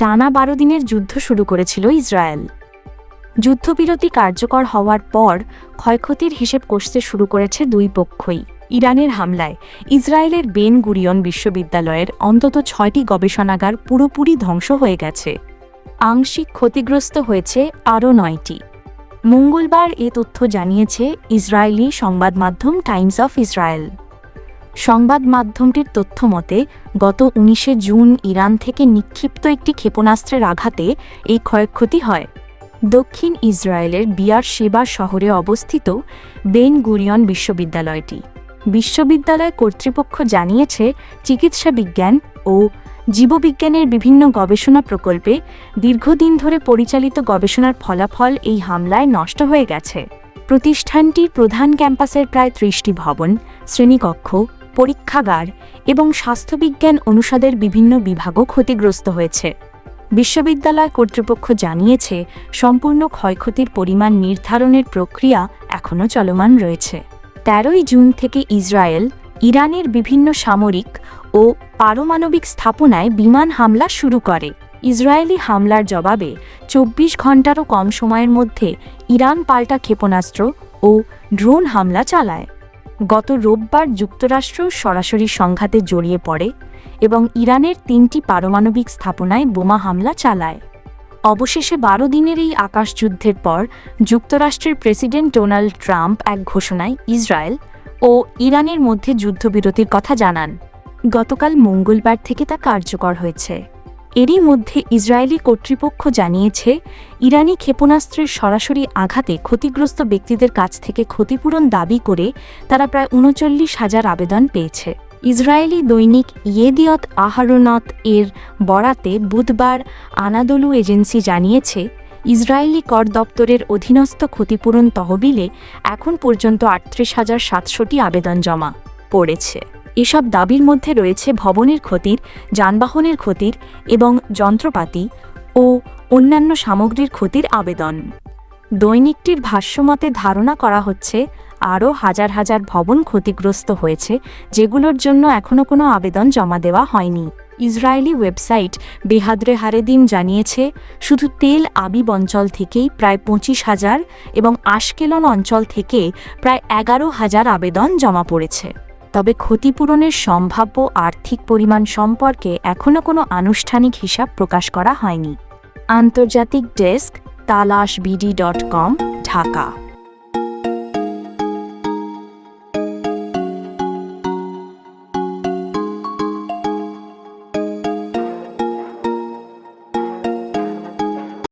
টানা বারো দিনের যুদ্ধ শুরু করেছিল ইসরায়েল। যুদ্ধবিরতি কার্যকর হওয়ার পর ক্ষয়ক্ষতির হিসেব কষতে শুরু করেছে দুই পক্ষই ইরানের হামলায়। ইসরায়েলের বেন গুরিয়ন বিশ্ববিদ্যালয়ের অন্তত ছয়টি গবেষণাগার পুরোপুরি ধ্বংস হয়ে গেছে। আংশিক ক্ষতিগ্রস্ত হয়েছে আরও নয়টি। মঙ্গলবার এ তথ্য জানিয়েছে ইসরায়েলি সংবাদ মাধ্যম টাইমস অফ ইসরায়েল। সংবাদ মাধ্যমটির তথ্য মতে, গত উনিশে জুন ইরান থেকে নিক্ষিপ্ত একটি ক্ষেপণাস্ত্রের আঘাতে এই ক্ষয়ক্ষতি হয়। দক্ষিণ ইসরায়েলের বিয়ার সেবা শহরে অবস্থিত বেন গুরিয়ন বিশ্ববিদ্যালয়টি। বিশ্ববিদ্যালয় কর্তৃপক্ষ জানিয়েছে, চিকিৎসা বিজ্ঞান ও জীববিজ্ঞানের বিভিন্ন গবেষণা প্রকল্পে দীর্ঘদিন ধরে পরিচালিত গবেষণার ফলাফল এই হামলায় নষ্ট হয়ে গেছে। প্রতিষ্ঠানটির প্রধান ক্যাম্পাসের প্রায় ত্রিশটি ভবন, শ্রেণীকক্ষ পরীক্ষাগার এবং স্বাস্থ্যবিজ্ঞান অনুষদের বিভিন্ন বিভাগও ক্ষতিগ্রস্ত হয়েছে। বিশ্ববিদ্যালয় কর্তৃপক্ষ জানিয়েছে, সম্পূর্ণ ক্ষয়ক্ষতির পরিমাণ নির্ধারণের প্রক্রিয়া এখনও চলমান রয়েছে। তেরোই জুন থেকে ইসরায়েল, ইরানের বিভিন্ন সামরিক ও পারমাণবিক স্থাপনায় বিমান হামলা শুরু করে। ইসরায়েলি হামলার জবাবে চব্বিশ ঘন্টারও কম সময়ের মধ্যে ইরান পাল্টা ক্ষেপণাস্ত্র ও ড্রোন হামলা চালায়। গত রোববার যুক্তরাষ্ট্র সরাসরি সংঘাতে জড়িয়ে পড়ে এবং ইরানের তিনটি পারমাণবিক স্থাপনায় বোমা হামলা চালায়। অবশেষে বারো দিনের এই আকাশযুদ্ধের পর যুক্তরাষ্ট্রের প্রেসিডেন্ট ডোনাল্ড ট্রাম্প এক ঘোষণায় ইসরায়েল ও ইরানের মধ্যে যুদ্ধবিরতির কথা জানান। গতকাল মঙ্গলবার থেকে তা কার্যকর হয়েছে। এরই মধ্যে ইসরায়েলি কর্তৃপক্ষ জানিয়েছে, ইরানি ক্ষেপণাস্ত্রের সরাসরি আঘাতে ক্ষতিগ্রস্ত ব্যক্তিদের কাছ থেকে ক্ষতিপূরণ দাবি করে তারা প্রায় উনচল্লিশ হাজার আবেদন পেয়েছে। ইসরায়েলি দৈনিক ইয়েদিয়ত আহারোনত এর বরাতে বুধবার আনাদলু এজেন্সি জানিয়েছে, ইসরায়েলি কর দপ্তরের অধীনস্থ ক্ষতিপূরণ তহবিলে এখন পর্যন্ত আটত্রিশ হাজার সাতশোটি আবেদন জমা পড়েছে। এসব দাবির মধ্যে রয়েছে ভবনের ক্ষতির, যানবাহনের ক্ষতির এবং যন্ত্রপাতি ও অন্যান্য সামগ্রীর ক্ষতির আবেদন। দৈনিকটির ভাষ্যমতে ধারণা করা হচ্ছে, আরও হাজার হাজার ভবন ক্ষতিগ্রস্ত হয়েছে, যেগুলোর জন্য এখনও কোনো আবেদন জমা দেওয়া হয়নি। ইসরায়েলি ওয়েবসাইট বেহাদরে হারেদিন জানিয়েছে, শুধু তেল আবিব অঞ্চল থেকেই প্রায় পঁচিশ হাজার এবং আশকেলন অঞ্চল থেকে প্রায় এগারো হাজার আবেদন জমা পড়েছে। তবে ক্ষতিপূরণের সম্ভাব্য আর্থিক পরিমাণ সম্পর্কে এখনও কোনো আনুষ্ঠানিক হিসাব প্রকাশ করা হয়নি। আন্তর্জাতিক ডেস্ক তালাশ বিডি ডট কম, ঢাকা।